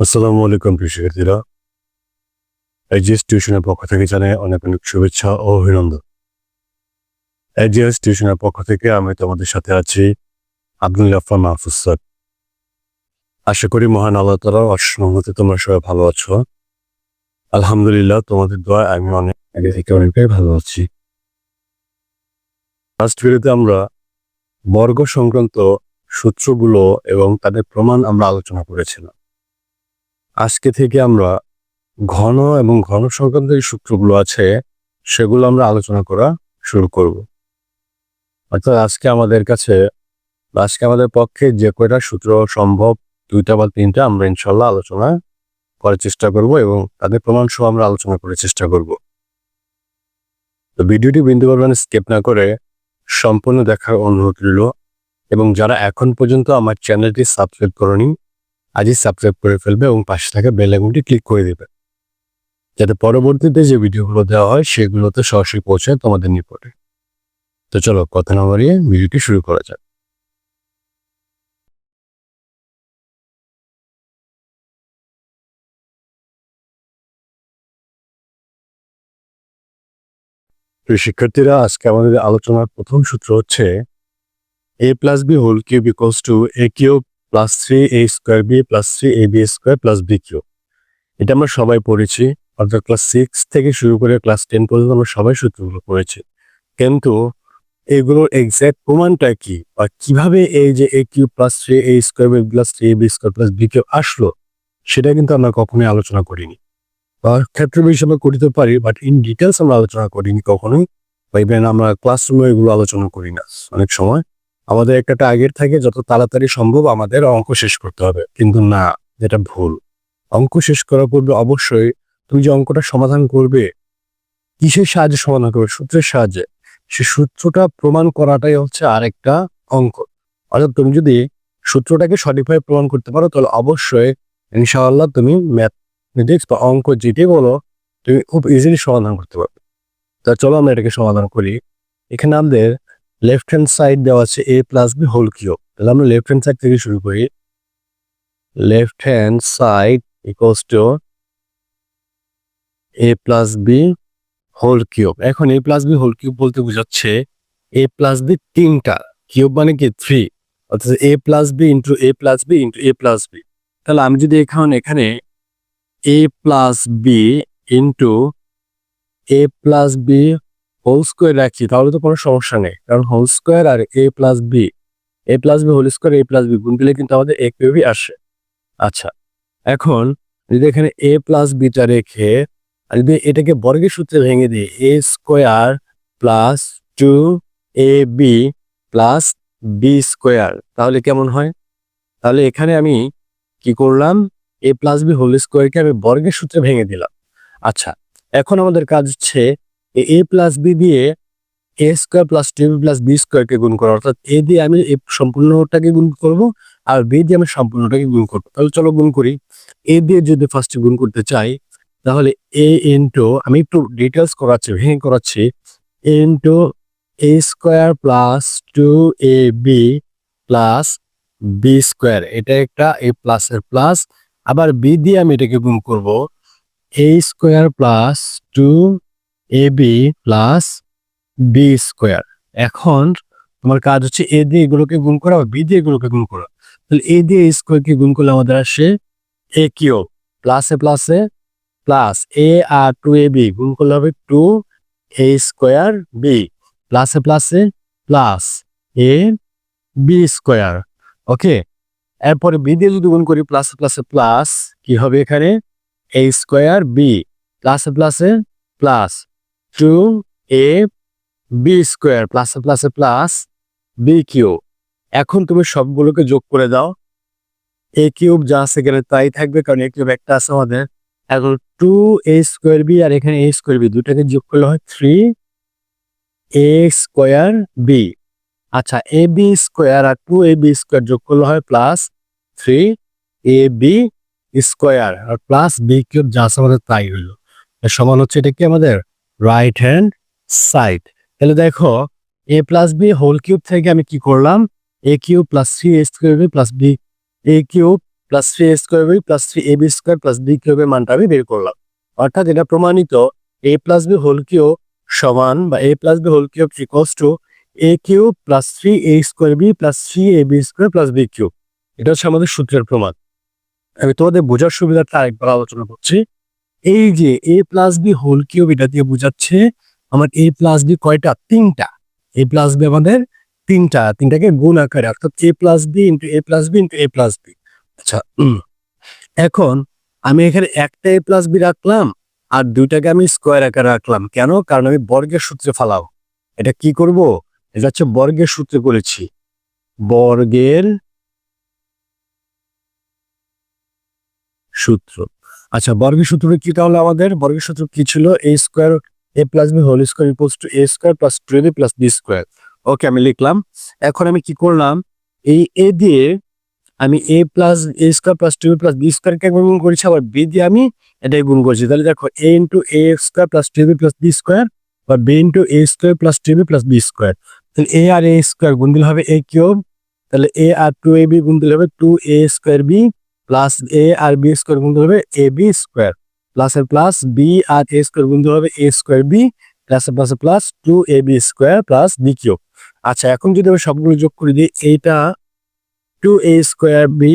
আসসালামু আলাইকুম শিক্ষার্থীরা। এজিএস টিউশনের পক্ষ থেকে জানাই অনেক অনেক শুভেচ্ছা ও অভিনন্দন। এজিএস টিউশনের পক্ষ থেকে আমি তোমাদের সাথে আছি আব্দুল গাফার মাহফুজ স্যার। আশা করি মহান আল্লাহ তালার অসম্মতে তোমরা সবাই ভালো আছো। আলহামদুলিল্লাহ তোমাদের দোয়া আমি অনেক আগে থেকে অনেকটাই ভালো আছি। লাস্ট ভিডিওতে আমরা বর্গ সংক্রান্ত সূত্রগুলো এবং তাদের প্রমাণ আমরা আলোচনা করেছিলাম। আজকে থেকে আমরা ঘন এবং ঘন সংক্রান্ত যে সূত্রগুলো আছে, সেগুলো আমরা আলোচনা করা শুরু করব। অর্থাৎ আজকে আমাদের কাছে, আজকে আমাদের পক্ষে যে কয়টা সূত্র সম্ভব, দুইটা বা তিনটা আমরা ইনশাল্লাহ আলোচনা করার চেষ্টা করব এবং তাদের প্রমাণ সহ আমরা আলোচনা করার চেষ্টা করব। তো ভিডিওটি বিন্দু পরিমাণে স্কেপ না করে সম্পূর্ণ দেখার অনুরোধ রইল এবং যারা এখন পর্যন্ত আমার চ্যানেলটি সাবস্ক্রাইব করনি আজই সাবস্ক্রাইব করে ফেলবে এবং পাশে থাকা বেল আইকনটি ক্লিক করে দেবে। যাতে পরবর্তীতে যে ভিডিওগুলো দেওয়া হয়, সেগুলোতে সরাসরি পৌঁছায় তোমাদের নিকটে। তো চলো, কথা না বাড়িয়ে ভিডিওটি শুরু করা যাক। প্রিয় শিক্ষার্থীরা, আজকে আমাদের আলোচনার প্রথম সূত্র হচ্ছে A plus B whole cube equals to A cube plus three A square B plus three A B square plus B cube এটা আমরা সবাই পড়েছি, অর্থাৎ ক্লাস সিক্স থেকে শুরু করে ক্লাস টেন পর্যন্ত আমরা সবাই সূত্রগুলো পড়েছি। কিন্তু এগুলোর এক্সাক্ট প্রমাণটা কি? বা কীভাবে এই যে A cube plus three A square B plus three A B square plus B cube আসলো, সেটা কিন্তু আমরা কখনোই আলোচনা করিনি। বা ক্ষেত্র হিসেবে করিতে পারি বাট ইন ডিটেলস আমরা আলোচনা করিনি কখনোই, বা ইভেন আমরা ক্লাসরুমে এগুলো আলোচনা করি না অনেক সময়। আমাদের একটা টার্গেট থাকে, যত তাড়াতাড়ি সম্ভব আমাদের অঙ্ক শেষ করতে হবে। কিন্তু না, যেটা ভুল। অঙ্ক শেষ করার পূর্বে অবশ্যই তুমি যে অঙ্কটা সমাধান করবে, কিসের সাহায্যে সমাধান করবে? সূত্রের সাহায্যে। সে সূত্রটা প্রমাণ করাটাই হচ্ছে আরেকটা অঙ্ক। অর্থাৎ তুমি যদি সূত্রটাকে সঠিকভাবে প্রমাণ করতে পারো, তাহলে অবশ্যই ইনশাআল্লাহ তুমি ম্যাথমেটিক্স বা অঙ্ক যেটি বলো, তুমি খুব ইজিলি সমাধান করতে পারবে। তা চলো আমরা এটাকে সমাধান করি। এখানে আমাদের লেফট হ্যান্ড সাইড দেওয়া আছে A plus B whole cube তাহলে আমরা লেফট হ্যান্ড সাইড থেকে শুরু করি। Left hand side equals to A plus B whole cube এখন A plus B whole cube বলতে বোঝাচ্ছে এ প্লাস বি তিনটা। কিউব মানে কি? থ্রি অর্থাৎ A plus B into A plus B into A plus B তাহলে আমি যদি এখন এখানে A plus B into A plus B whole square রাখি, তাহলে তো কোনো সমস্যা নেই। কারণ whole square R A plus B, A plus B whole square, A plus B গুণ দিলে কিন্তু আমাদের এ কিউবই আসে। আচ্ছা এখন যদি এখানে এ প্লাস বিটা রেখে যদি এটাকে বর্গের সূত্রে ভেঙে দিই, A square plus two A B plus B square, তাহলে কেমন হয়? তাহলে এখানে আমি কি করলাম? এ প্লাস বি হোল স্কোয়ারকে আমি বর্গের সূত্রে ভেঙে দিলাম। আচ্ছা এখন আমাদের কাজ হচ্ছে এ প্লাস বি দিয়ে A square plus two plus B স্কোয়ারকে গুণ করা। অর্থাৎ এ দিয়ে আমি সম্পূর্ণটাকে গুণ করব আর বি দিয়ে আমি সম্পূর্ণটাকে গুণ করব। তাহলে চলো গুণ করি। এ দিয়ে যদি ফার্স্টে গুণ করতে চাই, তাহলে এ ইন্টু আমি একটু ডিটেলস করাচ্ছি, ভেঙে করাচ্ছি। A into A square plus two A B plus B square এটা একটা এ প্লাসের প্লাস আবার বি দিয়ে আমি এটাকে গুণ করব। A square plus two A B plus B square. এখন তোমার কাজ হচ্ছে এ দিয়ে এগুলোকে গুণ করা বি দিয়ে এগুলোকে গুণ করা। তাহলে এ দিয়ে স্কোয়ারকে গুণ করলে আমাদের আসে এ কিউ প্লাসে প্লাসে প্লাস এ আর টু এ বি গুণ করলে হবে টু এ স্কোয়ার বি। প্লাসে প্লাসে plus A B square. Okay? এরপরে বি দিয়ে যদি গুণ করি প্লাসে প্লাসে প্লাস কি হবে এখানে? A square B. প্লাসে প্লাসে plus two A B square প্লাসে প্লাসে প্লাস বি কিউ এখন তুমি সবগুলোকে যোগ করে দাও। এ কিউব যা আছে এখানে তাই থাকবে, কারণ এ কিউব একটা আছে আমাদের। এখন টু এ স্কোয়ার বি আর এখানে এ স্কোয়ার বি দুটাকে যোগ করলে হয় থ্রি এ স্কোয়ার বি আচ্ছা এ বি স্কোয়ার আর টু এ বি স্কোয়ার যোগ করলে হয় plus three A B square R plus B cube যা আছে আমাদের তাই হইল। সমান হচ্ছে এটা কি আমাদের? রাইট হ্যান্ড সাইড তাহলে দেখো A plus B whole cube থেকে আমি কি করলাম? A cube plus three A square B plus B A cube plus three A square B plus three A B square plus B কিউবের মানটা আমি বের করলাম। অর্থাৎ এটা প্রমাণিত A plus B whole cube সমান বা A plus B whole cube equals to A cube plus three A square B plus three A B square plus B cube এটা হচ্ছে আমাদের সূত্রের প্রমাণ। আমি তোমাদের বোঝার সুবিধাটা আরেকবার আলোচনা করছি। এই যে A plus B whole cube এটা দিয়ে বোঝাচ্ছে আমার এ প্লাস বি কয়টা? তিনটা। এ প্লাস বি আমাদের তিনটা। তিনটাকে গুণ আকারে, অর্থাৎ A plus B into A plus B into A plus B আচ্ছা। এখন আমি এখানে একটা এ প্লাস বি রাখলাম আর দুইটাকে আমি স্কোয়ার আকারে রাখলাম। কেন? কারণ আমি বর্গের সূত্রে ফালাও। এটা কি করব? এটা হচ্ছে বর্গের সূত্রে করেছি। বর্গের সূত্র। আচ্ছা বর্গের সূত্রটা কি তাহলে আমাদের? বর্গের সূত্র কি ছিল? A square A plus B whole square equals to A square plus two B plus B square okay আমি লিখলাম। এখন আমি কি করলাম? এই এ দিয়ে আমি A plus A square plus two plus B স্কোয়ারকে গুণ করেছি, আবার বি দিয়ে আমি এটাই গুণ করছি। তাহলে দেখো A into A square plus two plus B square বা B into A square plus two plus B square তাহলে এ আর এ স্কোয়ার গুণ দিলে হবে এ কিউব তাহলে এ আর টু এ বি গুণ দিলে হবে two A square B plus A R B square গুণ হবে এ বি স্কোয়ার। প্লাস এর প্লাস বি আর এ স্কোয়ার গুণ হবে এ স্কোয়ার বি, প্লাস এর plus plus two A B square plus B cube. আচ্ছা এখন যদি আমি সবগুলো যোগ করে দিই এইটা টু এ স্কোয়ার বি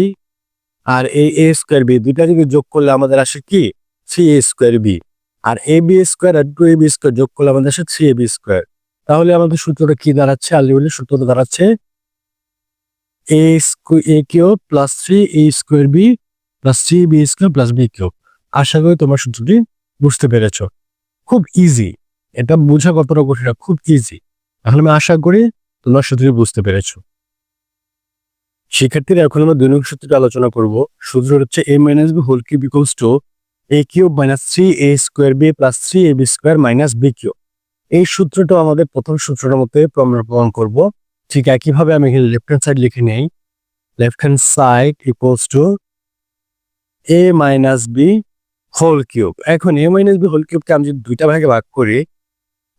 আর এই এ স্কোয়ার বি, দুইটা যদি যোগ করলে আমাদের আসে কি? Three A square B. R A B square আর টু এ বি স্কোয়ার যোগ করলে আমাদের আসে থ্রি এ বি স্কোয়ার। তাহলে আমাদের সূত্রটা কি দাঁড়াচ্ছে? আলটিমেটলি সূত্রটা দাঁড়াচ্ছে A A cube plus three A square B plus three B square plus B cube আশা করি তোমার সূত্রটি বুঝতে পেরেছ। খুব ইজি এটা বোঝা কতটা কঠিন খুব ইজি তাহলে আমি আশা করি তোমার সূত্রটি বুঝতে পেরেছ। শিক্ষার্থীরা, এখন আমরা নং সূত্রটি আলোচনা করব। সূত্র হচ্ছে A minus B whole cube equals to A cube minus three A square B plus three A B square minus B cube এই সূত্রটা আমাদের প্রথম সূত্রটার মধ্যে আমরা প্রমাণ করব। ঠিক একইভাবে আমি এখানে লেফট হ্যান্ড সাইড লিখে নেই। Left hand side equals to A minus B whole cube এখন এ মাইনাস বি হোল কিউবকে আমি যদি দুইটা ভাগে ভাগ করি,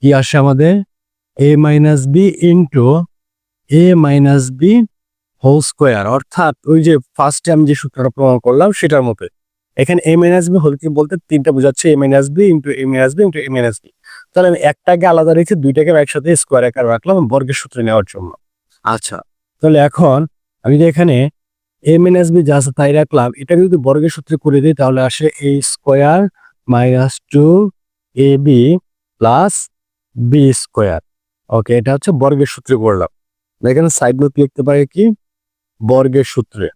কি আসে আমাদের? A minus B into A minus B whole square অর্থাৎ ওই যে ফার্স্টে আমি যে সূত্রটা প্রমাণ করলাম, সেটার মতো এখানে A minus B whole cube বলতে তিনটা বোঝাচ্ছে A minus B into A minus B into A minus B তাহলে আমি একটাকে আলাদা রেখে দুইটাকে একসাথে স্কোয়ার আকার রাখলাম বর্গের সূত্রে নেওয়ার জন্য। আচ্ছা তাহলে এখন আমি যে এখানে এ মাইনাস বি যা আছে তাই রাখলাম, এটাকে যদি বর্গের সূত্রে করে দিই, তাহলে আসে A square minus two A B plus B square okay এটা হচ্ছে বর্গের সূত্রে করলাম। এখানে সাইড নোট লিখতে পারি কি? বর্গের সূত্রে।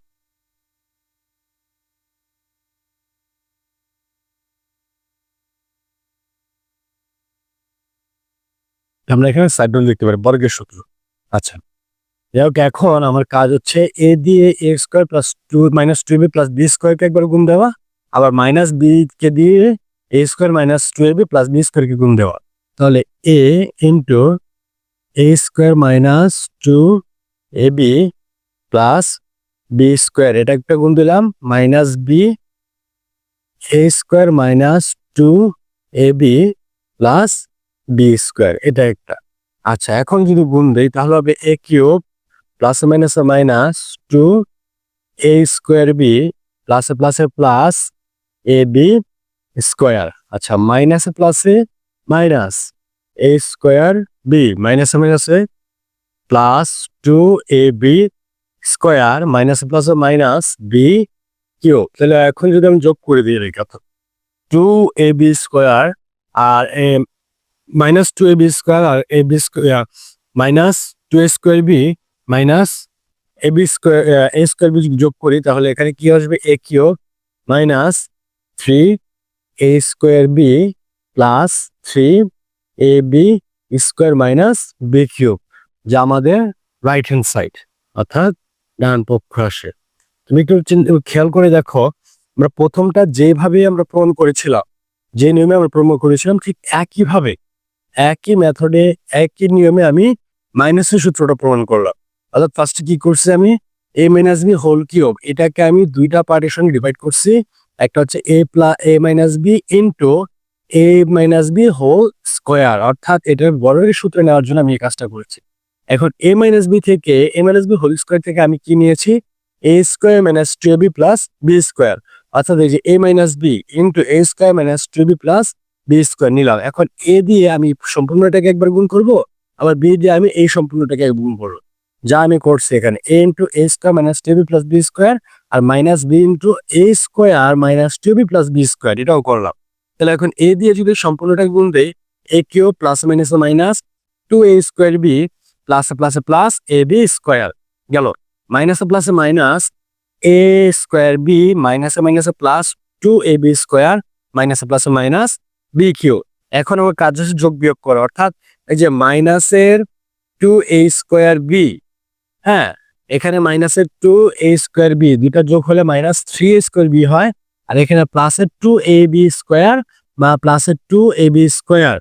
আমরা এখানে সাইড নোট লিখতে পারি, বর্গের সূত্র। আচ্ছা। যাই এখন আমার কাজ হচ্ছে এ দিয়ে A square plus two minus two B plus B স্কোয়ারকে একবার গুণ দেওয়া, আবার মাইনাস বি কে দিয়ে A square minus two A B plus B স্কোয়ারকে গুণ দেওয়া। তাহলে A into A square minus two A B plus B square, এটা একটা গুণ দিলাম minus B A square minus two A B plus B square, এটা একটা। আচ্ছা এখন যদি গুণ দেই, তাহলে হবে A cube plus minus minus two A square B প্লাসে প্লাসে প্লাস এ বি স্কোয়ার। আচ্ছা মাইনাসে প্লাসে মাইনাস এ স্কোয়ার বি, মাইনাসে মাইনাসে plus two A B square, minus plus minus B cube তাহলে এখন যদি আমি যোগ করে দিই রেখা two A B square R A minus two A B square R A B square, minus two A square B minus A B square A square B যোগ করি, তাহলে এখানে কি আসবে? A cube minus three A square B plus three A B square minus B cube, যা আমাদের right hand side অর্থাৎ ডান পক্ষ আসে। তুমি একটু খেয়াল করে দেখো, আমরা প্রথমটা যেভাবে আমরা প্রমাণ করেছিলাম, যে নিয়মে আমরা প্রমাণ করেছিলাম, ঠিক একইভাবে, একই মেথডে একই নিয়মে আমি মাইনাসের সূত্রটা প্রমাণ করলাম। অর্থাৎ ফার্স্টে কি করছি আমি? A minus B whole cube এটাকে আমি দুইটা পার্টিশন ডিভাইড করছি। একটা হচ্ছে A plus A minus B into A minus B whole square অর্থাৎ এটার বর্গের সূত্র নেওয়ার জন্য আমি এই কাজটা করেছি। এখন এ মাইনাস বি থেকে A minus B whole square থেকে আমি কি নিয়েছি? A square minus two B plus B square অর্থাৎ এই যে A minus B into A square minus two B plus B square নিলাম। এখন এ দিয়ে আমি সম্পূর্ণটাকে একবার গুণ করব, আবার বি দিয়ে আমি এই সম্পূর্ণটাকে গুণ করব। যা আমি করছি এখানে। A into A square minus two B plus B square R minus B into A square minus two B plus B square এটাও করলাম। তাহলে এখন এ দিয়ে যদি সম্পূর্ণটাকে গুণ দেই A cube plus minus minus two A square B plus plus plus A B square গেল। মাইনাস প্লাসে minus A square B minus minus plus two A B square minus plus minus B cube এখন আমার কাজ হচ্ছে যোগ বিয়োগ করা, অর্থাৎ এই যে মাইনাসের টু এ স্কোয়ার বি হ্যাঁ এখানে মাইনাসের টু এ স্কোয়ার বি দুইটা যোগ হলে মাইনাস থ্রি স্কোয়ার বি হয়। আর এখানে প্লাসের টু এ বি স্কোয়ার বা প্লাসের টু এ বি স্কোয়ার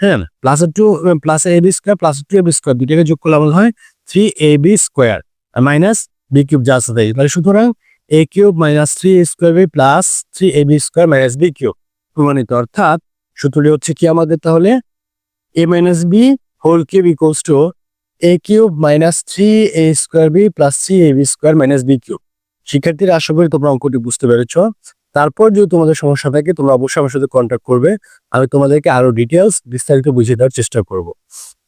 হ্যাঁ প্লাসের two plus A B square plus two A B square দুইটাকে যোগ করলে আমাদের হয় থ্রি এ বি স্কোয়ার আর মাইনাস বি কিউব যা আছে তাহলে সুতরাং A cube minus three A square B plus three A B square minus B cube প্রমাণিত। অর্থাৎ সূত্রটি হচ্ছে কি আমাদের তাহলে? A minus B whole cube equals to A cube minus three A square B plus three A B square minus B cube শিক্ষার্থীরা আশা করি তোমরা অঙ্কটি বুঝতে পেরেছ। তারপর যদি তোমাদের সমস্যা থাকে তোমরা অবশ্যই আমার সাথে কন্ট্যাক্ট করবে। আমি তোমাদেরকে আরও ডিটেলস বিস্তারিত বুঝিয়ে দেওয়ার চেষ্টা করব।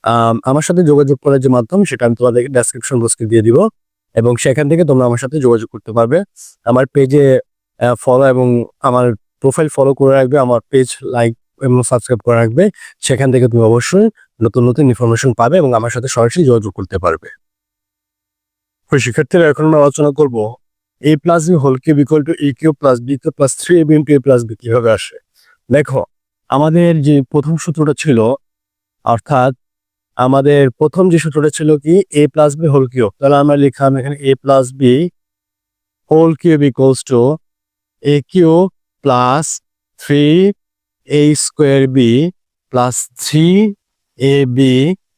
আম, আমার সাথে যোগাযোগ করার যে মাধ্যম সেটা আমি তোমাদেরকে ডেসক্রিপশন বক্সে দিয়ে দিব। এবং সেখান থেকে তোমরা আমার সাথে যোগাযোগ করতে পারবে। আমার পেজে ফলো এবং আমার প্রোফাইল ফলো করে রাখবে। আমার পেজ লাইক এবং সাবস্ক্রাইব করে রাখবে, সেখান থেকে তুমি অবশ্যই নতুন নতুন ইনফরমেশন পাবে এবং আমার সাথে সরাসরি যোগাযোগ করতে পারবে। শিক্ষার্থীরা, এখন আমরা আলোচনা করব A plus B whole cube equal to A cube plus B cube plus three A B into A plus B কীভাবে আসে? দেখো, আমাদের যে প্রথম সূত্রটা ছিল, অর্থাৎ আমাদের প্রথম যে সূত্রটা ছিল কি? A plus B whole cube তাহলে আমরা লিখলাম এখানে A plus B whole cube equals to A cube plus three A square B plus three A B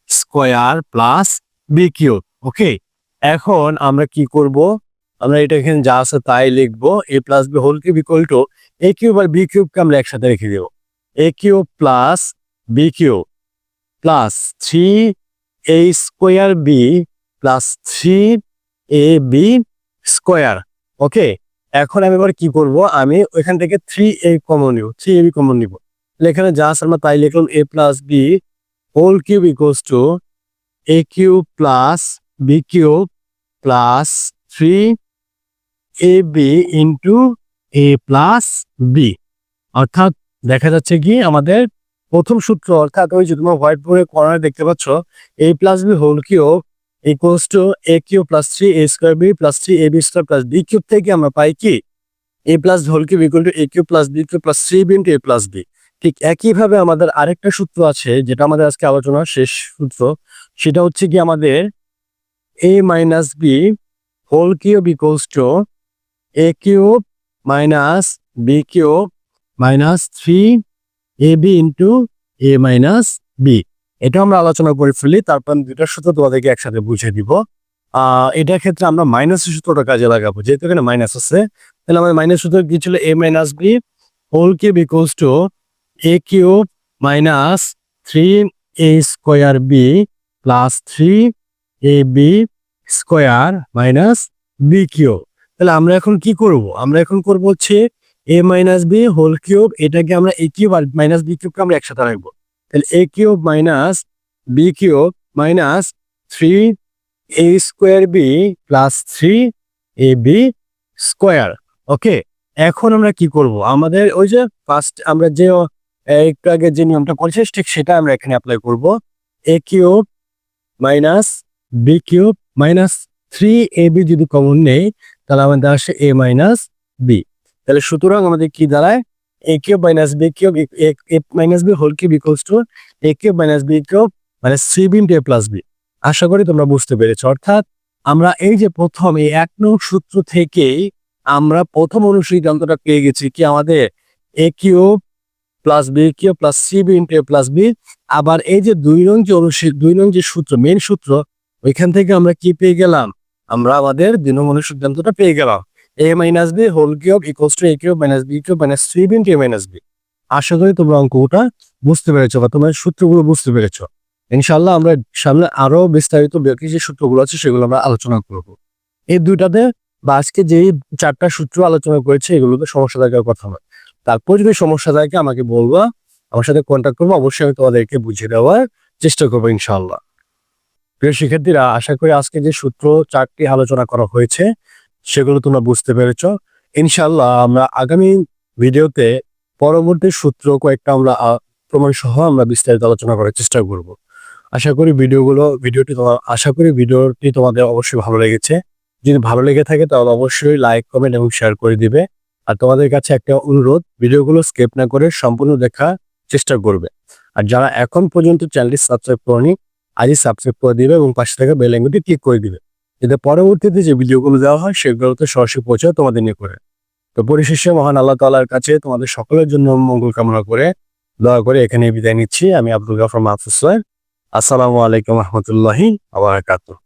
square plus B cube okay এখন আমরা কি করব? আমরা এটা এখানে যা আছে তাই লিখব A plus B whole cube equal to A cube R B কিউবকে আমরা একসাথে রেখে দেবো। A cube plus B cube plus three A square B plus three A B square okay এখন আমি এবার কি করব? আমি ওইখান থেকে থ্রি এ কমন নিব। থ্রি এ বি কমন নিব। এখানে যা আমরা তাই লিখলাম A plus B whole cube equals to A cube plus B cube plus three A B into A plus B অর্থাৎ দেখা যাচ্ছে কি আমাদের প্রথম সূত্র, অর্থাৎ ওই যে তোমার হোয়াইট বোর্ডে কর্নার দেখতে পাচ্ছ A plus B whole cube equals to A cube plus three A square B plus three A B square plus B cube থেকে আমরা পাই কি? A plus whole cube equal to A cube plus B cube plus three B A plus B ঠিক একইভাবে আমাদের আরেকটা সূত্র আছে, যেটা আমাদের আজকে আলোচনার শেষ সূত্র। সেটা হচ্ছে কি আমাদের A minus B whole cube equals to A cube minus B cube minus three A B into A minus B এটা আমরা আলোচনা করে ফেলি, তারপর দুইটার সূত্র তোমাদেরকে একসাথে বুঝিয়ে দিব। এটার ক্ষেত্রে আমরা মাইনাসের সূত্রটা কাজে লাগাবো, যেহেতু এখানে মাইনাস আছে। তাহলে আমাদের মাইনাস সূত্র কি ছিল? A minus B whole cube equals to A cube minus three A square B plus three A B square minus B cube তাহলে আমরা এখন কি করব? আমরা এখন করব হচ্ছে A minus B whole cube এটাকে আমরা এ কিউব আর মাইনাস বি কিউবকে আমরা একসাথে রাখব। তাহলে A cube minus B cube minus three A square B plus three A B square okay এখন আমরা কি করব? আমাদের ওই যে ফার্স্ট আমরা যে একটু আগে যে নিয়মটা করেছি, ঠিক সেটা আমরা এখানে অ্যাপ্লাই করব। A cube minus B cube minus three A B যদি কমন নেই, তাহলে আমাদের আসে এ মাইনাস বি তাহলে সুতরাং আমাদের কি দাঁড়ায়? A cube minus B cube A minus B whole cube equals to A cube minus B cube মানে three B into A plus B আশা করি তোমরা বুঝতে পেরেছ। অর্থাৎ আমরা এই যে প্রথম, এই এক নং সূত্র থেকেই আমরা প্রথম অনুসিদ্ধান্তটা পেয়ে গেছি কি আমাদের A cube plus B cube plus C B into A plus B আবার এই যে দুই নং যে অনুসি দুই নং যে সূত্র মেন সূত্র, ওইখান থেকে আমরা কি পেয়ে গেলাম? আমরা আমাদের দুই নং অনুসিদ্ধান্তটা পেয়ে গেলাম। A minus B whole cube equals to A cube minus B cube minus three B into A minus B আশা করি তোমরা অঙ্কটা বুঝতে পেরেছ বা তোমার সূত্রগুলো বুঝতে পেরেছ। ইনশাল্লাহ আমরা সামনে আরও বিস্তারিত বাকি যে সূত্রগুলো আছে সেগুলো আমরা আলোচনা করব। এই দুইটাতে বা আজকে যেই চারটা সূত্র আলোচনা করেছে এগুলোতে সমস্যা থাকার কথা নয়। তারপর যদি সমস্যা থাকে আমাকে বলবা, আমার সাথে কন্ট্যাক্ট করব, অবশ্যই আমি তোমাদেরকে বুঝিয়ে দেওয়ার চেষ্টা করব ইনশাল্লাহ প্রিয় শিক্ষার্থীরা, আশা করি আজকে যে সূত্র চারটি আলোচনা করা হয়েছে সেগুলো তোমরা বুঝতে পেরেছ। ইনশাল্লাহ আমরা আগামী ভিডিওতে পরবর্তী সূত্র কয়েকটা আমরা প্রমাণ সহ আমরা বিস্তারিত আলোচনা করার চেষ্টা করব। আশা করি ভিডিওগুলো, ভিডিওটি তোমার, আশা করি ভিডিওটি তোমাদের অবশ্যই ভালো লেগেছে। যদি ভালো লেগে থাকে তাহলে অবশ্যই লাইক, কমেন্ট এবং শেয়ার করে দিবে। আর তোমাদের কাছে একটা অনুরোধ, ভিডিওগুলো স্কেপ না করে সম্পূর্ণ দেখার চেষ্টা করবে। আর যারা এখন পর্যন্ত চ্যানেলটি সাবস্ক্রাইব করেনি, আজই সাবস্ক্রাইব করে দিবে এবং পাশে থাকা বেল ক্লিক করে দিবে। যাতে পরবর্তীতে যে ভিডিওগুলো দেওয়া হয় সেগুলোতে সরাসরি পৌঁছায় তোমাদের নিয়ে করে। তো পরিশেষে মহান আল্লাহ তালার কাছে তোমাদের সকলের জন্য মঙ্গল কামনা করে দয়া করে এখানে বিদায় নিচ্ছি। আমি আব্দুল গাফর মাহফুজ আসসালামু আলাইকুম রহমতুল্লাহি আবার